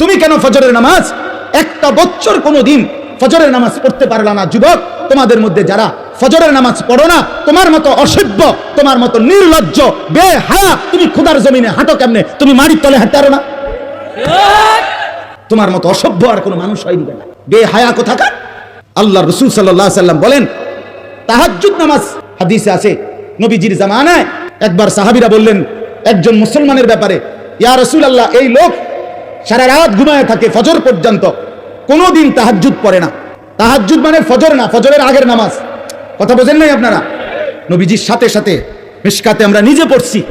তুমি কেন ফজরের নামাজ? একটা বছর কোনো দিন ফজরের নামাজ পড়তে পারলা না, যুবক। তোমাদের মধ্যে যারা ফজরের নামাজ পড়ো না, তোমার মতো অসভ্য, তোমার মতো নির্লজ্জ, বেহায়া, তুমি খুদার জমিনে হাঁটো কেমনে? তুমি মাটির তলে হাঁটতে পারো না। তোমার মতো অসভ্য আর কোনো মানুষ হয় দিবে না। বেহায়া কোথাকার? আল্লাহ রসুল সাল্লাহ সাল্লাম বলেন, তাহাজ্জুদ নামাজ, হাদিসে আছে, নবীজির জামানায় একবার সাহাবিরা বললেন, একজন মুসলমানের ব্যাপারে, ইয়া রসুল আল্লাহ এই লোক সারা রাত ঘুমায় থাকে ফজর পর্যন্ত। কোনোদিন তাহাজ্জুদ পড়ে না। তাহাজ্জুদ মানে ফজর না, ফজরের আগের নামাজ। কথা বোঝেন নাই আপনারা? নবীজির সাথে সাথে মিশকাতে আমরা নিজে পড়ছি।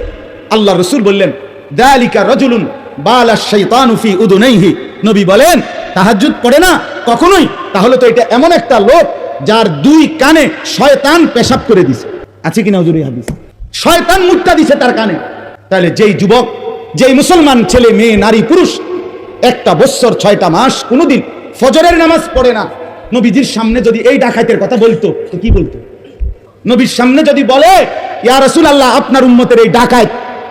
আল্লাহ রসুল বললেন, দালিকা রজুলুন বালা শাইতানু ফি উদুনাইহি। নবী বলেন, তাহাজ্জুদ পড়ে না, কখনোই। তাহলে তো এটা এমন একটা লোক যার দুই কানে শয়তান পেশাব করে দিছে। আছে কিনা হুজুর হাদিস? শয়তান মুট্টা দিছে তার কানে। তাহলে যেই যুবক, যেই মুসলমান ছেলে, মেয়ে, নারী, পুরুষ একটা বছর, ছয়টা মাস, কোনোদিন ফজরের নামাজ পড়ে না। নবীজির সামনে যদি এই ডাকাতের কথা বলতো, তো কি বলতো? নবীর সামনে যদি বলে, ইয়া রসুল আল্লাহ আপনার উম্মতের এই ডাকাত,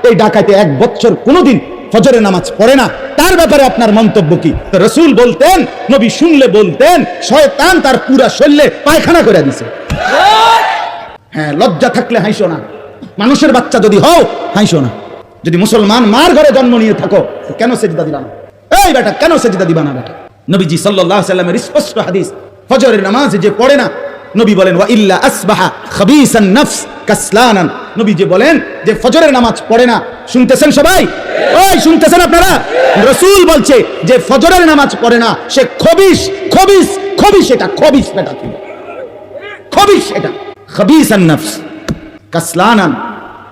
এই ডাকাতে এক বছর কোনোদিন ফজরের নামাজ পড়ে না। তার ব্যাপারে আপনার মন্তব্য কি? রসুল বলতেন, নবী শুনলে বলতেন, শয়তান তার পুরা শরীরে পায়খানা করে দিছে। হ্যাঁ লজ্জা থাকলে হাইসো না। মানুষের বাচ্চা যদি হও হাইসো না। যদি মুসলমান মার ঘরে জন্ম নিয়ে থাকো কেন সেজদা দিবা না? এই বেটা, কেন সেজদা দিবা না বেটা? নবীজি সাল্লামের স্পষ্ট হাদিস, ফজরের নামাজ যে পড়ে না, নবী বলেন, ওয়া ইল্লা আসবাহা খাবিসান নফস কাসলানান। নবী যে বলেন যে, ফজরের নামাজ পড়ে না। শুনতেছেন সবাই? ওই শুনতেছেন আপনারা? রাসূল বলছে যে, ফজরের নামাজ পড়ে না, সে খবিস খবিস খবিস এটা খবিস বেটা তুমি। খবিস এটা। খবিসান নফস কাসলানান,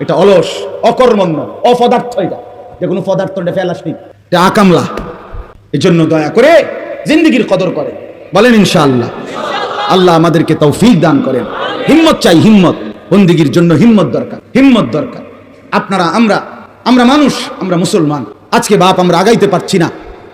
এটা অলস, অকর্মণ্য, অপদার্থ এটা। যে কোনো পদার্থ এটা ফেলাস নেই এটা আকামলা। এজন্য দয়া করে জিন্দগির কদর করে বলেন ইনশাআল্লাহ। আল্লাহ আমাদেরকে তৌফিক দান করেন। হিম্মত চাই হিম্মত। বন্দিগির জন্য হিম্মত দরকার হিম্মত দরকার। আপনারা, আমরা আমরা মানুষ, আমরা মুসলমান। আজকে বাপ আমরা আগাইতে পারছি না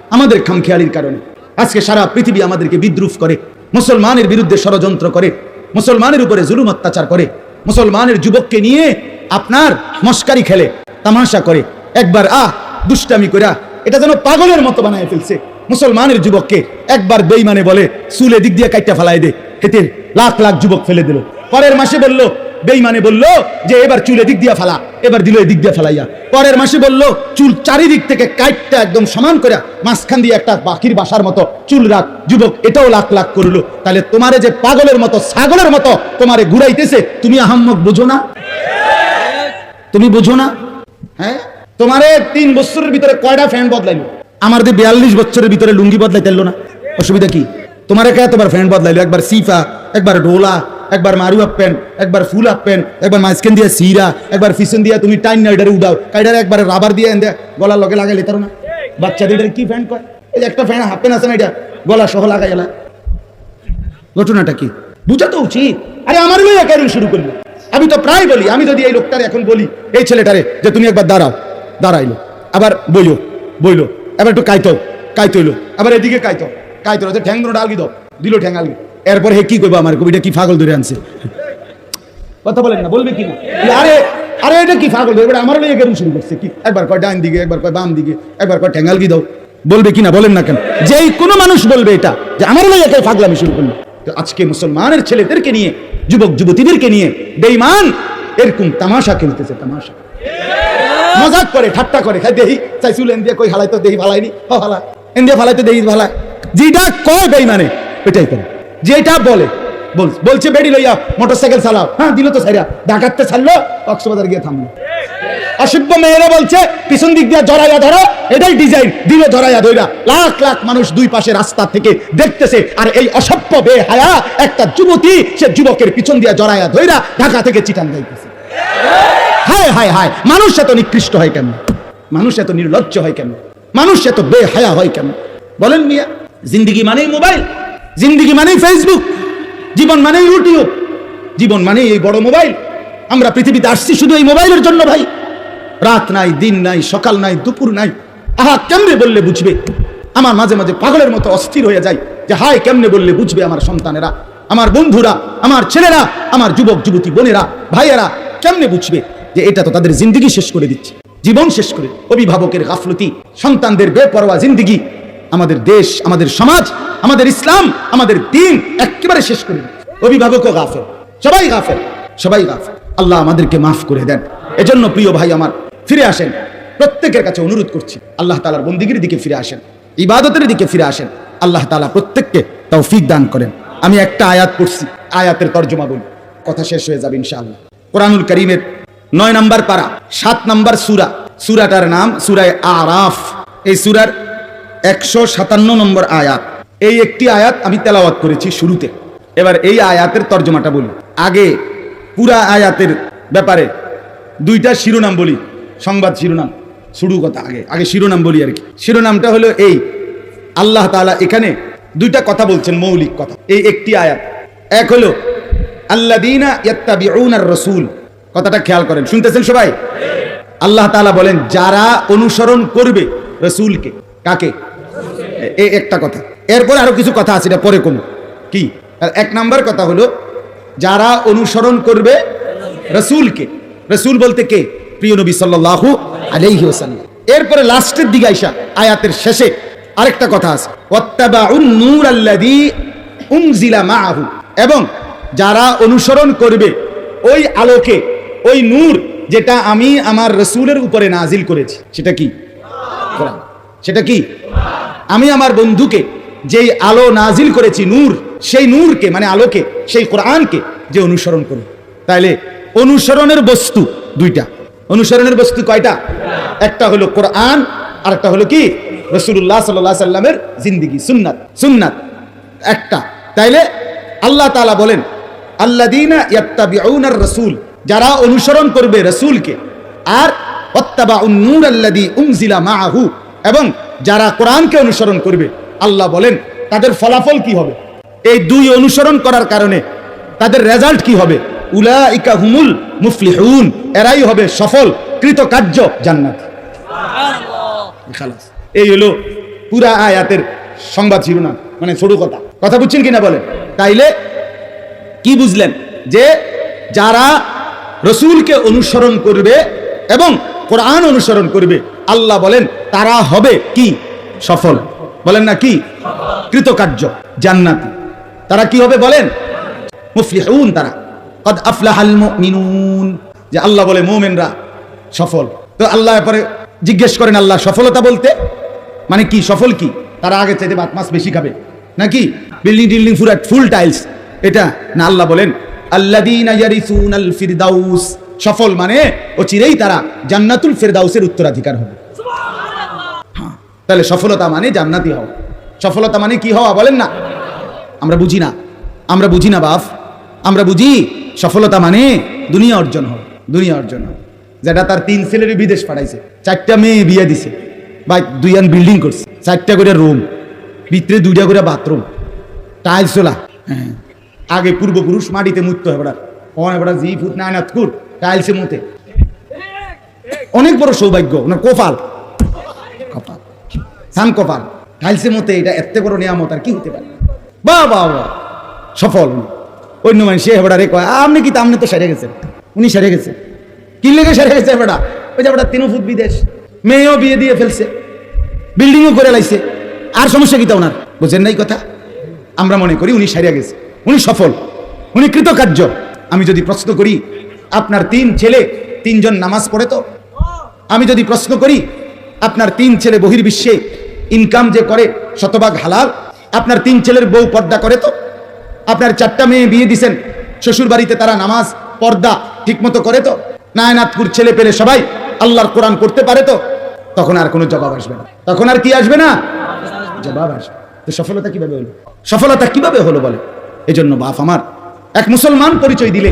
আমাদের খামখেয়ালির কারণে। আজকে সারা পৃথিবী আমাদেরকে বিদ্রুপ করে, মুসলমানের বিরুদ্ধে ষড়যন্ত্র করে, মুসলমানের উপরে জুলুম অত্যাচার করে, মুসলমানের যুবককে নিয়ে আপনার মস্কারি খেলে, তামাশা করে, একবার আহ দুষ্টামি কইরা এটা যেন পাগলের মতো বানায় ফেলছে। মুসলমানের যুবককে একবার বেইমানে বলে, চুলে দিক দিয়ে কাইটা ফেলাই দে। এতে লাখ লাখ যুবক ফেলে দিল। পরের মাসে বলল বেইমানে বলল যে এবার চুলে দিক দিয়া ফেলা, এবার দিল এদিক দিয়ে ফেলাইয়া। পরের মাসে বলল, চুল চারিদিক থেকে কাইটটা একদম সমান করে মাঝখান দিয়ে একটা বাকির বাসার মতো চুল রাখ। যুবক এটাও লাখ লাখ করল। তাহলে তোমারে যে পাগলের মতো, ছাগলের মতো তোমারে ঘুরাইতেছে, তুমি আহাম্মক বুঝো না? তুমি বুঝো না? হ্যাঁ? তোমারে তিন বছরের ভিতরে কয়টা ফ্যান বদলাইলো? আমার দিয়ে বিয়াল্লিশ বছরের ভিতরে লুঙ্গি বদলাইতে এলো না। অসুবিধা কি? তোমার কে এতবার ফ্যান বদলাইলো? একবার সিফা, একবার ডোলা একবার মারু আপ প্যান্ট একবার ফুল আপ প্যান্ট একবার মাঝখান দিয়ে সিরা, একবার ফিসন দিয়ে তুমি টাইন নাইডারে উদাও, কাইডারে একবার রাবার দিয়ে এনে গলার লগে লাগাইলে তার না। বাচ্চাদের এটার কি ফ্যান কয়? এই একটা ফ্যান হাফ প্যান্ট আছে না এটা, গলা সহ লাগাই এলা ঘটনাটা কি? বুঝা তো উচিত। আরে আমার লইয়া কেন শুরু করল? আমি তো প্রায় বলি, আমি যদি এই লোকটারে এখন বলি, এই ছেলেটারে, যে তুমি একবার দাঁড়াও। দাঁড়াইলো। আবার বইলো বইলো, এবার একটু কাইতো, কাইতইলো। আবার এদিকে কাইতো কাইতো ঠ্যাং দুটো ডালগি দাও, দিল ঠ্যাং আলগি। এরপর হে কি করব আমার কবিটা কি ফাগল ধরে আনছে? কথা বলেন না, বলবে কি না? আরে আরে এটা কি ফাগল ধরে, এবার আমার লইয়া কেন শুরু করছে কি? একবার কয় ডান দিকে, একবার কয় বাম দিকে, একবার কয় ঠ্যাঙ্গাল কি দাও। বলবে কি না, বলেন না কেন? যেই কোনো মানুষ বলবে এটা, যে আমার লইয়া কে ফাগলামি শুরু করল। তো আজকে মুসলমানের ছেলেদেরকে নিয়ে যুবক যুবতীদেরকে নিয়ে, বেঈমান এরকম তামাশা খেলতেছে, তামাশা। মজাক করে, ঠাট্টা করে। খাই দেহি চাই চুল এন কই হালাই তো দেহি ফালাইনি হ ফালা এন ফালাই তো দেহি ফালা যেটা কয় বেঈমানে এটাই করে। যেটা বলে, বল, বলছে বেড়ি লইয়া, মোটরসাইকেল চালাও। হ্যাঁ দিল তো সাইরা ডাকাততে ছাড়লো, কক্সবাজার গিয়ে থামলো। অসভ্য মেয়েরা বলছে, পিছন দিক দিয়ে জড়াইয়া ধরো, এটাই ডিজাইন দিল জড়াইয়া ধইরা। লাখ লাখ মানুষ দুই পাশে রাস্তা থেকে দেখতেছে, আর এই অসভ্য বে হায়া একটা যুবতী, সে যুবকের পিছন দিয়ে জড়াইয়া ধইরা ঢাকা থেকে চিটান যাইতেছে। হায় হায় হায়, মানুষ এত নিকৃষ্ট হয় কেন? মানুষ এত নির্লজ্জ হয় কেন? মানুষ এত বেহায়া হয় কেন? বলেন মিয়া, জিন্দিগি মানেই মোবাইল, জিন্দিগি মানেই ফেসবুক জীবন মানেই ইউটিউব জীবন মানেই এই বড় মোবাইল। আমরা পৃথিবীতে আসছি শুধু এই মোবাইলের জন্য ভাই। রাত নাই, দিন নাই, সকাল নাই, দুপুর নাই। আহা, কেমনে বললে বুঝবে? আমার মাঝে মাঝে পাগলের মতো অস্থির হয়ে যায় যে, হায়, কেমনে বললে বুঝবে আমার সন্তানেরা? আমার বন্ধুরা, আমার ছেলেরা, আমার যুবক যুবতী বোনেরা, ভাইয়েরা, কেমনে বুঝবে? যে এটা তো তাদের জিন্দগি শেষ করে দিচ্ছে। জীবন শেষ করে অভিভাবকের গাফলতি, সন্তানদের বেপরোয়া জিন্দগি আমাদের দেশ, আমাদের সমাজ, আমাদের ইসলাম, আমাদের দিন একেবারে শেষ করে। অভিভাবকও গাফেল, সবাই গাফেল সবাই গাফেল। আল্লাহ আমাদেরকে মাফ করে দেন। এজন্য প্রিয় ভাই আমার, ফিরে আসেন। প্রত্যেকের কাছে অনুরোধ করছি, আল্লাহ তালার বন্দিগির দিকে ফিরে আসেন, ইবাদতের দিকে ফিরে আসেন, আল্লাহ তালা প্রত্যেককে তৌফিক দান করেন। আমি একটা আয়াত পড়ছি, আয়াতের তর্জমা বলি, কথা শেষ হয়ে যাবে ইনশাআল্লাহ। কোরআনুল করিমের নয় নাম্বার পারা, সাত নাম্বার সুরা। সুরাটার নাম সুরায় আরাফ। এই সুরার একশো সাতান্ন নম্বর আয়াত। এই একটি আয়াত আমি তেলাওয়াত করেছি শুরুতে। এবার এই আয়াতের তর্জমাটা বলি। আগে পুরা আয়াতের ব্যাপারে দুইটা শিরোনাম বলি, সংবাদ শিরোনাম। শুরু কথা আগে আগে শিরোনাম বলি আর কি। শিরোনামটা হলো এই, আল্লাহ তাআলা এখানে দুইটা কথা বলছেন, মৌলিক কথা। এই একটি আয়াত। এক হলো আল্লাদিনা ইয়াত্তাবিউনার রাসূল। কথাটা খেয়াল করেন, শুনতেছেন সবাই? আল্লাহ তাআলা বলেন, যারা অনুসরণ করবে রসুলকে, কাকে? এ- একটা কথা। এরপরে আরও কিছু কথা আছে, এটা পরে কোন কি? এক নাম্বার কথা হলো, যারা অনুসরণ করবে রসুলকে, রসুল বলতে কে? প্রিয় নবী সাল্লাল্লাহু আলাইহি ওয়াসাল্লাম। এরপরে লাস্টের দিকে আইসা, আয়াতের শেষে আরেকটা কথা আছে এবং যারা অনুসরণ করবে, ওই আলোকে ওই নূর যেটা আমি আমার রসুলের উপরে নাজিল করেছি। সেটা কি? সেটা কি? আমি আমার বন্ধুকে যেই আলো নাজিল করেছি নূর, সেই নূরকে মানে আলোকে, সেই কোরআনকে যে অনুসরণ করবে তাইলে অনুসরণের বস্তু দুইটা। অনুসরণের বস্তু কয়টা? একটা হলো কোরআন আর একটা হলো কি? রসুল্লাহ সাল্লাহ সাল্লামের জিন্দিগি, সুন্নাত। সুন্নাত একটা। তাইলে আল্লাহ তাআলা বলেন আল্লাদিনা ইয়াত্তাবিউনার রাসূল। যারা অনুসরণ করবে রাসূলকে। আর ওয়াত্তাবাউন নূর আল্লাযী উনজিলা মাআহু, এবং যারা কোরআনকে অনুসরণ করবে, আল্লাহ বলেন, তাদের ফলাফল কি হবে? এই দুই অনুসরণ করার কারণে তাদের রেজাল্ট কি হবে? উলাইকা হুমুল মুফলিহুন, এরাই হবে সফল, কৃতকার্য জান্নাত। এই হলো পুরা আয়াতের সংবাদ শিরোনাম মানে ছোট কথা। কথা বুঝছেন কিনা বলেন? তাইলে কি বুঝলেন? যে যারা রসুলকে অনুসরণ করবে এবং কোরআন অনুসরণ করবে। আল্লাহ বলেন, তারা হবে কি? সফল। বলেন না কি? কৃতকার্য, জান্নাতি। তারা কি হবে বলেন? মুফলিহুন তারা। কদ আফলাহাল মুমিনুন। যে আল্লাহ বলে, মুমিনরা সফল। তো আল্লাহ পরে জিজ্ঞেস করেন, আল্লাহ সফলতা বলতে? মানে কি, সফল কি? তারা আগে চাইতে ভাত মাছ বেশি খাবে। নাকি? বিল্ডিং টিল্ডিং পুরো ফুল টাইলস। এটা না, আল্লাহ বলেন আল্লাযীনা ইয়ারিসুনাল ফিরদাউস। সফল মানে ও চিরেই তারা জান্নাতুল ফিরদাউসের উত্তরাধিকার হবে। হ্যাঁ, তাহলে সফলতা মানে জান্নাতি হওয়া। সফলতা মানে কি হওয়া বলেন না? আমরা বুঝি না। আমরা বুঝি না বাপ। আমরা বুঝি সফলতা মানে দুনিয়া অর্জন হবে দুনিয়া অর্জন হবে যেটা তার তিন ছেলের বিদেশ পাঠাইছে। চারটা মেয়ে বিয়ে দিছে। বা দুইয়ান বিল্ডিং করছে। চারটা করে রুম ভিতরে দুইটা করে বাথরুম টাইলস চলা হ্যাঁ। আগে পূর্বপুরুষ মাটিতে মুক্ত হয় বেড়া ওখানে জি ফুট, নাই না ফুট টাইলসে মুতে অনেক বড় সৌভাগ্য ওনার কোপাল। কপাল। সান কপাল। টাইলসের মতে এটা এত বড় নিয়ামত, আর কি হতে পারে? বা বা বা সফল। অন্য মানুষ হেবড়া রে কয় আপনি কি আপনি তো সেরে গেছেন উনি সেরে গেছে। কি লেগে সেরে গেছে হেবড়া ওই যে হেবড়া তিন ফুট বিদেশ। মেয়েও বিয়ে দিয়ে ফেলছে। বিল্ডিংও করে লাইছে। আর সমস্যা কি তা ওনার? বুঝেন নাই কথা? আমরা মনে করি উনি সারিয়া গেছে। উনি সফল, উনি কৃতকার্য। আমি যদি প্রশ্ন করি, আপনার তিন ছেলে তিনজন নামাজ পড়ে তো? আমি যদি প্রশ্ন করি, আপনার তিন ছেলে বহির্বিশ্বে ইনকাম যে করে শতভাগ হালাল, আপনার তিন ছেলের বউ পর্দা করে তো? আপনার চারটা মেয়ে বিয়ে দিছেন শ্বশুর বাড়িতে তারা নামাজ, পর্দা ঠিকমতো করে তো? নায়নাথপুর ছেলে পেলে সবাই আল্লাহর কোরআন করতে পারে তো? তখন আর কোনো জবাব আসবে না। তখন আর কি আসবে না? জবাব আসবে। সফলতা কীভাবে হলো? সফলতা কীভাবে হলো বলে এই জন্য বাপ আমার, এক মুসলমান পরিচয় দিলে।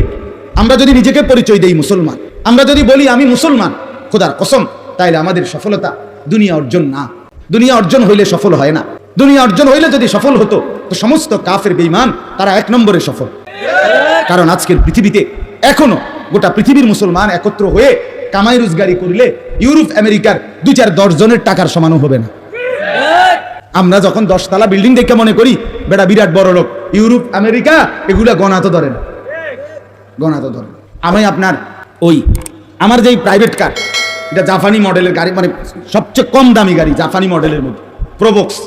আমরা যদি নিজেকে পরিচয় দেই মুসলমান, আমরা যদি বলি আমি মুসলমান, খোদার কসম, তাইলে আমাদের সফলতা দুনিয়া অর্জন না। দুনিয়া অর্জন হইলে সফল হয় না। দুনিয়া অর্জন হইলে যদি সফল হতো, তো সমস্ত কাফের বেঈমান, তারা এক নম্বরে সফল। কারণ আজকের পৃথিবীতে এখনও গোটা পৃথিবীর মুসলমান একত্র হয়ে কামাই রোজগারি করলে ইউরোপ, আমেরিকার দু চার দশ জনের টাকার সমানও হবে না। আমরা যখন দশতলা বিল্ডিং দেখে মনে করি, বেটা বিরাট বড় লোক, ইউরোপ, আমেরিকা, এগুলা গণা তো ধরে না গণা ধরে আমি আপনার ওই, আমার যেই প্রাইভেট কার এটা জাপানি মডেলের গাড়ি মানে সবচেয়ে কম দামি গাড়ি, জাপানি মডেলের মধ্যে প্রোবক্স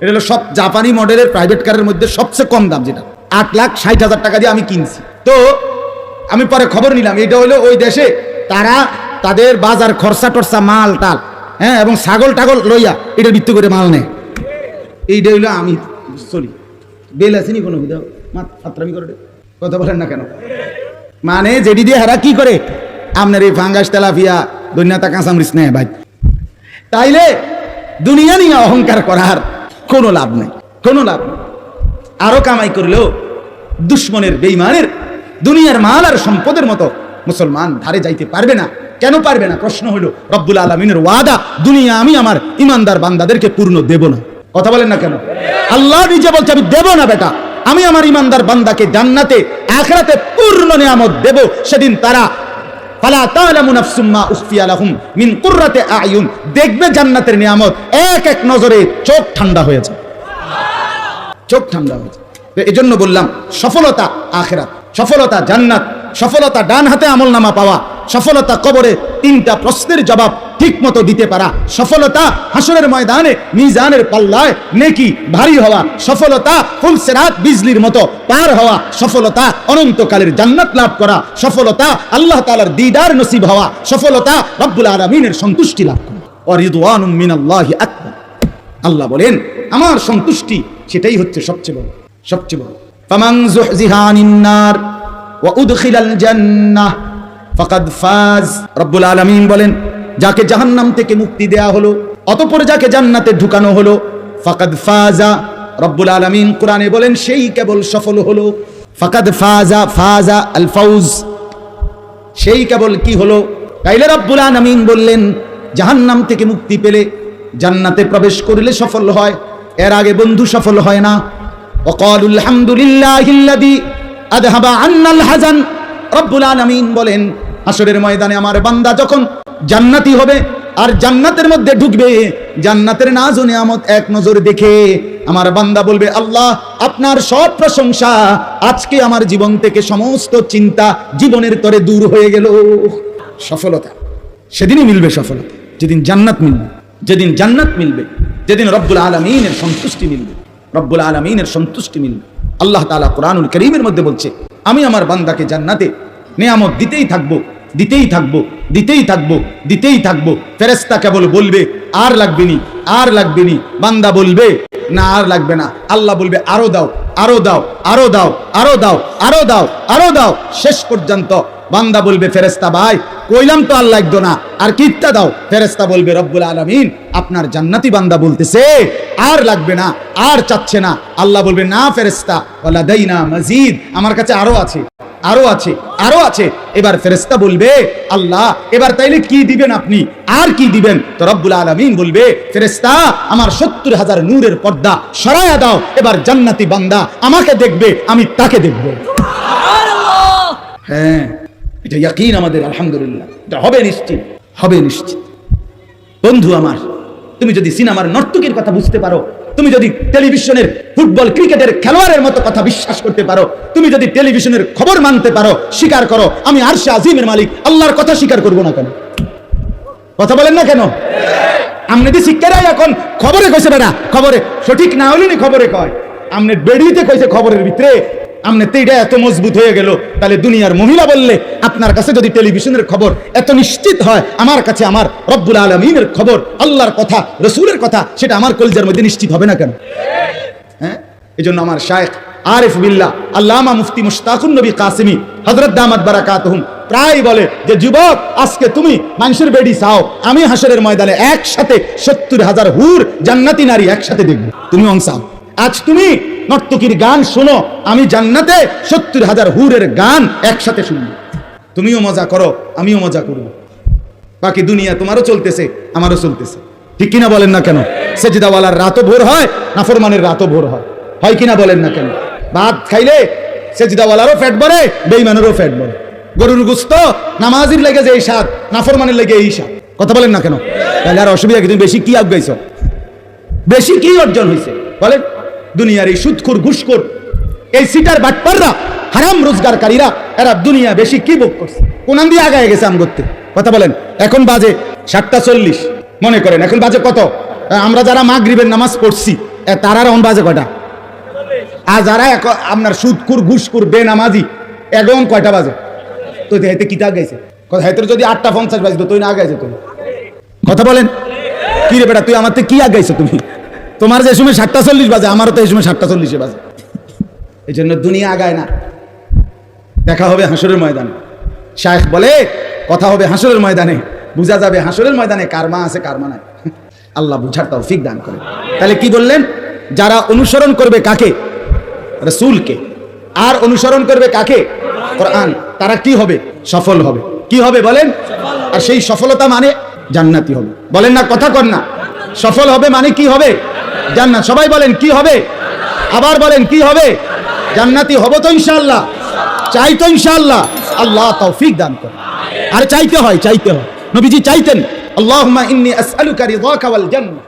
এটা হলো সব জাপানি মডেলের প্রাইভেট কারের মধ্যে সবচেয়ে কম দাম যেটা। আট লাখ ষাট হাজার টাকা দিয়ে আমি কিনছি। তো, আমি পরে খবর নিলাম এটা হলো ওই দেশে তারা তাদের বাজার খরচা টরচা মাল টাল হ্যাঁ এবং ছাগল টাগল লইয়া এটা ভিত্তি করে মাল নেয়। এইটা হইল আমি চলি বেল আসেনি কোনো হুদা ফাত্রামি করে কথা বলেন না কেন? মানে যেটি দিয়ে হারা কি করে? আপনার এই ফাঙ্গাস তেলাফিয়া দুনিয়াতা কাঁচামরিচ নেয় ভাই। তাইলে দুনিয়া নিয়ে অহংকার করার কোনো লাভ নেই, কোনো লাভ নেই। আরও কামাই করলেও দুশ্মনের, বেইমানের, দুনিয়ার মাল আর সম্পদের মতো মুসলমান ধারে যাইতে পারবে না। কেন পারবে না? প্রশ্ন হলো, রব্বুল আলমিনের ওয়াদা, দুনিয়া আমি আমার ইমানদার বান্দাদেরকে পূর্ণ দেব না। কথা বলেন না কেন? আল্লাহ নিজে বলছে, আমি দেব না বেটা। আমি আমার ইমানদার বান্দাকে জান্নাতে, আখরাতে পূর্ণ নিয়ামত দেব। সেদিন তারা, ফালা মিন কুররাতি আয়ুন। দেখবে জান্নাতের নিয়ামত এক এক নজরে চোখ ঠান্ডা হয়ে যায় চোখ ঠান্ডা হয়ে যায় তো এজন্য বললাম, সফলতা আখেরাত, সফলতা জান্নাত, সফলতা ডান হাতে আমল নামা পাওয়া সফলতা কবরে তিনটা প্রশ্নের জবাব ঠিক মতো দিতে পারা। সফলতা হাসরের ময়দানে, মিজানের পাল্লায় নেকি ভারী হওয়া। সফলতা ফুলসেরাত বিজলির মতো পার হওয়া। সফলতা অনন্তকালের জান্নাত লাভ করা। সফলতা আল্লাহ তাআলার দিদার নসিব হওয়া। সফলতা রব্বুল আলামিনের সন্তুষ্টি লাভ করা। আকবার। আল্লাহ বলেন, আমার সন্তুষ্টি সেটাই হচ্ছে সবচেয়ে বড় সবচেয়ে বড়। ফামান নার ওয়া উদখিলাল জান্নাহ। ফাকাদ ফাজ রব্বুল আলামিন বলেন যাকে জাহান্নাম থেকে মুক্তি দেয়া হলো অতঃপর যাকে জান্নাতে ঢুকানো হলো ফাকাদ ফাজা রব্বুল আলামিন কোরআনে বলেন সেই কেবল সফল হলো ফাকাদ ফাজা ফাজা আল ফাউজ সেই কেবল কি হলো তাইলে রব্বুল আলামিন বললেন জাহান্নাম থেকে মুক্তি পেলে জান্নাতে প্রবেশ করলে সফল হয় এর আগে বন্ধু সফল হয় না وقالوا الحمد لله الذي اذهب عنا الحزن রব্বুল আলামিন বলেন হাসরের ময়দানে আমার বান্দা যখন জান্নাতি হবে আর জান্নাতের মধ্যে ঢুকবে, জান্নাতের নাজ ও নিয়ামত এক নজর দেখে আমার বান্দা বলবে, আল্লাহ, আপনার সব প্রশংসা আজকে আমার জীবন থেকে সমস্ত চিন্তা জীবনের তরে দূর হয়ে গেল। সফলতা, সেদিনই মিলবে সফলতা, যেদিন জান্নাত মিলবে, যেদিন জান্নাত মিলবে, যেদিন রব্বুল আলমিনের সন্তুষ্টি মিলবে, রব্বুল আলমিনের সন্তুষ্টি মিলবে। আল্লাহ তাআলা কোরআনুল করিমের মধ্যে বলছে আমি আমার বান্দাকে জান্নাতে নেয়ামত দিতেই থাকব দিতেই থাকব দিতেই থাকব দিতেই থাকব। ফেরেস্তা কেবল বলবে, আর লাগবে নি, আর লাগবে নি। বান্দা বলবে, না, আর লাগবে না। আল্লাহ বলবে, আরও দাও আরও দাও আরও দাও আরও দাও আরও দাও আরও দাও। শেষ পর্যন্ত বান্দা বলবে ফেরেস্তা ভাই কইলাম তো আর লাগতো না। আর কিত্তা দাও। ফেরেস্তা বলবে রব্বুল আলামিন আপনার জান্নাতি বান্দা বলতেছে আর লাগবে না আর চাচ্ছে না। আল্লাহ বলবে না ফেরেস্তা ওয়ালা দাইনা মজিদ। আমার কাছে আরও আছে আরও আছে আরও আছে। এবার ফেরেস্তা বলবে আল্লাহ এবার তাইলে কি দিবেন আপনি? আর কি দিবেন? তো রব্বুল আলামিন বলবে ফেরেস্তা আমার সত্তর হাজার নূরের পর্দা সরায়া দাও। এবার জান্নাতি বান্দা আমাকে দেখবে আমি তাকে দেখব। হ্যাঁ। এটা ইয়াকিন আমাদের, আলহামদুলিল্লাহ। এটা হবে নিশ্চিত হবে নিশ্চিত। বন্ধু আমার, তুমি যদি সিনেমার নর্তকীর কথা বুঝতে পারো, তুমি যদি টেলিভিশনের ফুটবল ক্রিকেটের খেলোয়াড়ের মতো কথা বিশ্বাস করতে পারো, তুমি যদি টেলিভিশনের খবর মানতে পারো, স্বীকার করো, আমি আরশে আজিমের মালিক, আল্লাহর কথা স্বীকার করব না কেন? কথা বলেন না কেন? আমনে শিক্ষারাই এখন খবরে কইছে বেড়া, খবরে, সঠিক না হলে নি খবরে কয়। আমনে বেড়িতে কইছে খবরের ভিতরে আমনে তেইটা এত মজবুত হয়ে গেল, তাহলে দুনিয়ার মহিলা বললে, আপনার কাছে যদি টেলিভিশনের খবর এত নিশ্চিত হয়, আমার কাছে আমার রব্বুল আলমিনের খবর, আল্লাহর কথা, রসুলের কথা, সেটা আমার কলজার মধ্যে নিশ্চিত হবে না কেন? হ্যাঁ? এই জন্য আমার শায়েখ আরিফ বিল্লাহ, আল্লামা মুফতি মুশতাকুন নবী কাসিমি হজরত দামাত বারাকাতহুম, প্রায় বলে যে, যুবক, আজকে তুমি মানুষের বেডি চাও, আমি হাসরের ময়দানে একসাথে সত্তর হাজার হুর জান্নাতি নারী একসাথে দেখব। তুমি অংশাও আজ তুমি নর্তকীর গান শোনো, আমি জান্নাতে সত্তর হাজার হুরের গান একসাথে শুনব। তুমিও মজা করো, আমিও মজা করব। বাকি দুনিয়া তোমারও চলতেছে, আমারও চলতেছে। ঠিক কিনা বলেন না কেন? সেজিদাওয়ালার রাতও ভোর হয়, নাফরমানের রাতও ভোর হয়। হয় কিনা বলেন না কেন? ভাত খাইলে সেজিদাওয়ালারও ফ্যাট বাড়ে বেইমানেরও ফ্যাট বাড়ে গরুর গুস্ত, নামাজির লেগে যে এই স্বাদ, নাফরমানের লেগে এই স্বাদ। কথা বলেন না কেন? তাহলে আর অসুবিধা কি? তুমি বেশি কি আগাইছ বেশি কি অর্জন হয়েছে বলেন। দুনিয়ার এই সুদখুর ঘুষখোর, এই সিটার বাটপাররা, হারাম রোজগারকারীরা, এরা দুনিয়া বেশি কি ভোগ করছে? কোনান দিয়ে আগায় গেছে আম করতে কথা বলেন, এখন বাজে সাতটা চল্লিশ। মনে করেন, এখন বাজে কত? আমরা যারা মাগরিবের নামাজ পড়ছি, এ তারার অন বাজে কয়টা? আর যারা আপনার সুদকুর ঘুষকুর বেনামাজি, এখন কয়টা বাজে? তো হেতে কিতা গাইছে? কথা, হেতে যদি আটটা পঞ্চাশ বাজতো তুই না গাইছে তুমি কথা বলেন, কি রে বেটা, তুই আমার থেকে কি আগাইছো তুমি? তোমার যে সময় সাতটা চল্লিশ বাজে, আমারও তো এই সময় সাতটা চল্লিশে বাজে। এই জন্য দুনিয়া আগায় না। দেখা হবে হাসরের ময়দানে। শায়েখ বলে, কথা হবে হাসরের ময়দানে। বুঝা যাবে হাসরের ময়দানে কার মা আছে কার মা নাই। আল্লাহ বুঝার তাও ফিক দান করে। তাহলে কি বললেন? যারা অনুসরণ করবে কাকে? রসুলকে। আর অনুসরণ করবে কাকে? কোরআন। তারা কি হবে? সফল হবে। কি হবে বলেন? আর সেই সফলতা মানে জান্নাতি হবে। বলেন না, কথা কর না। সফল হবে মানে কি হবে? জান্নাত। সবাই বলেন, কি হবে? আবার বলেন, কি হবে? জান্নাতি হব তো ইনশাল্লাহ চাই তো ইনশাআল্লাহ। আল্লাহ তৌফিক দান করে আর চাইতে হয় চাইতে হয়। নবীজি চাইতেন, আল্লাহুম্মা ইন্নী আসআলুকা রিদাকা ওয়াল জান্নাহ।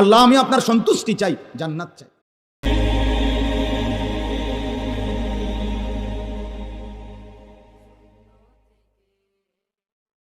আল্লাহ, আমি আপনার সন্তুষ্টি চাই, জান্নাত চাই।